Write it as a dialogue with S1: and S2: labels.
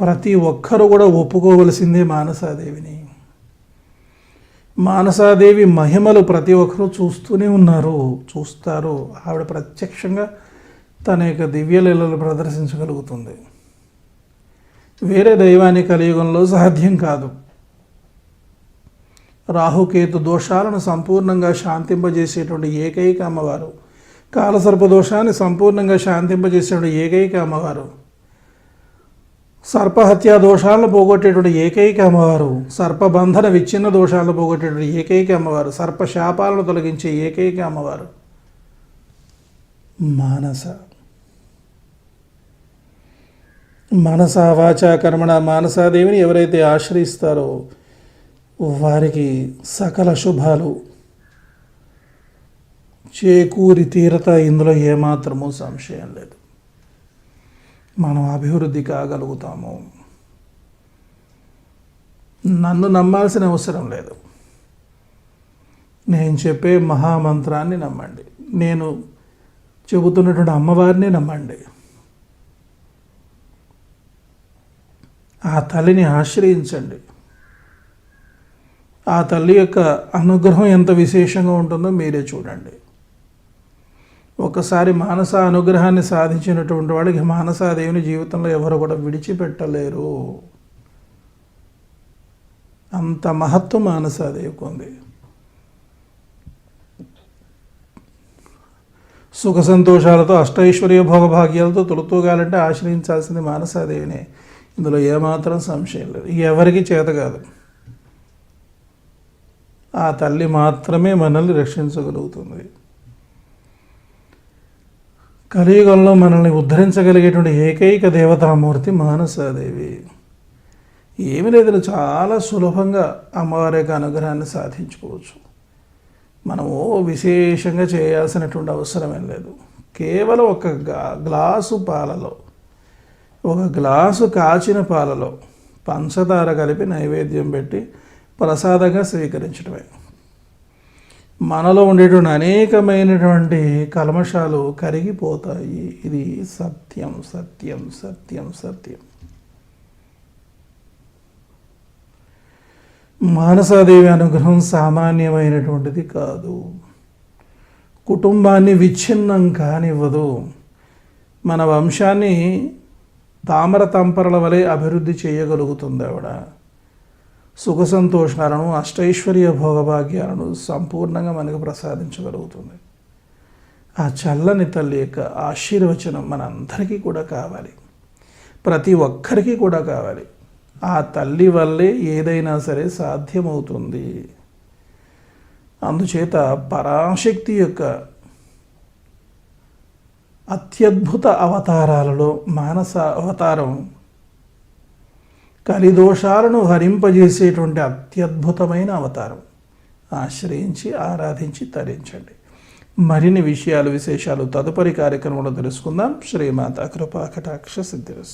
S1: ప్రతి ఒక్కరు కూడా ఒప్పుకోవలసిందే మానసాదేవిని. మానసాదేవి మహిమలు ప్రతి ఒక్కరూ చూస్తూనే ఉన్నారు చూస్తారు. ఆవిడ ప్రత్యక్షంగా తన యొక్క దివ్యలీలలు ప్రదర్శించగలుగుతుంది. వేరే దైవాన్ని కలియుగంలో సాధ్యం కాదు. రాహుకేతు దోషాలను సంపూర్ణంగా శాంతింపజేసేటువంటి ఏకైక అమ్మవారు. కాలసర్ప దోషాన్ని సంపూర్ణంగా శాంతింపజేసేటువంటి ఏకైక అమ్మవారు. సర్పహత్యా దోషాలను పోగొట్టేటువంటి ఏకైక అమ్మవారు సర్పబంధన విచ్ఛిన్న దోషాలను పోగొట్టేటువంటి ఏకైక అమ్మవారు సర్ప శాపాలను తొలగించే ఏకైక అమ్మవారు మానస. మనస వాచ కర్మణ మానసాదేవిని ఎవరైతే ఆశ్రయిస్తారో వారికి సకల శుభాలు. చేకూరి తీరత ఇందులో ఏమాత్రమూ సంశయం లేదు. మనం అభివృద్ధి కాగలుగుతాము. నన్ను నమ్మాల్సిన అవసరం లేదు. నేను చెప్పే మహామంత్రాన్ని నమ్మండి. నేను చెబుతున్నటువంటి అమ్మవారిని నమ్మండి. ఆ తల్లిని ఆశ్రయించండి. ఆ తల్లి యొక్క అనుగ్రహం ఎంత విశేషంగా ఉంటుందో మీరే చూడండి. ఒకసారి మానస అనుగ్రహాన్ని సాధించినటువంటి వాళ్ళకి మానసాదేవిని జీవితంలో ఎవరు కూడా విడిచిపెట్టలేరు. అంత మహత్వం మానసాదేవికి ఉంది సుఖ సంతోషాలతో అష్టైశ్వర్య భోగభాగ్యాలతో తొలుతూగాలంటే ఆశ్రయించాల్సింది మానసాదేవినే. ఇందులో ఏమాత్రం సంశయం లేదు. ఎవరికి చేత కాదు. ఆ తల్లి మాత్రమే మనల్ని రక్షించగలుగుతుంది. కలియుగంలో మనల్ని ఉద్ధరించగలిగేటువంటి ఏకైక దేవతామూర్తి మానసాదేవి. ఏమి లేదు చాలా సులభంగా అమ్మవారి యొక్క అనుగ్రహాన్ని సాధించుకోవచ్చు. మనము విశేషంగా చేయాల్సినటువంటి అవసరం ఏం లేదు. కేవలం ఒక గ్లాసు పాలలో ఒక గ్లాసు కాచిన పాలలో పంచదార కలిపి నైవేద్యం పెట్టి ప్రసాదంగా స్వీకరించడమే. మనలో ఉండేటువంటి అనేకమైనటువంటి కల్మషాలు కరిగిపోతాయి. ఇది సత్యం సత్యం సత్యం సత్యం. మానసాదేవి అనుగ్రహం సామాన్యమైనటువంటిది కాదు. కుటుంబాన్ని విచ్ఛిన్నం కానివ్వదు. మన వంశాన్ని తామర తంపరల వలె అభివృద్ధి చేయగలుగుతుంది ఆవిడ. సుఖ సంతోషాలను అష్టైశ్వర్య భోగభాగ్యాలను సంపూర్ణంగా మనకు ప్రసాదించగలుగుతుంది. ఆ చల్లని తల్లి యొక్క ఆశీర్వచనం మనందరికీ కూడా కావాలి. ప్రతి ఒక్కరికి కూడా కావాలి. ఆ తల్లి వల్లే ఏదైనా సరే సాధ్యమవుతుంది. అందుచేత పరాశక్తి యొక్క అత్యద్భుత అవతారాలలో మానస అవతారం కలిదోషాలను హరింపజేసేటువంటి అత్యద్భుతమైన అవతారం. ఆశ్రయించి ఆరాధించి తరించండి. మరిన్ని విషయాలు విశేషాలు తదుపరి కార్యక్రమంలో తెలుసుకుందాం. శ్రీమాత కృపా కటాక్ష సిద్ధిరస్తు.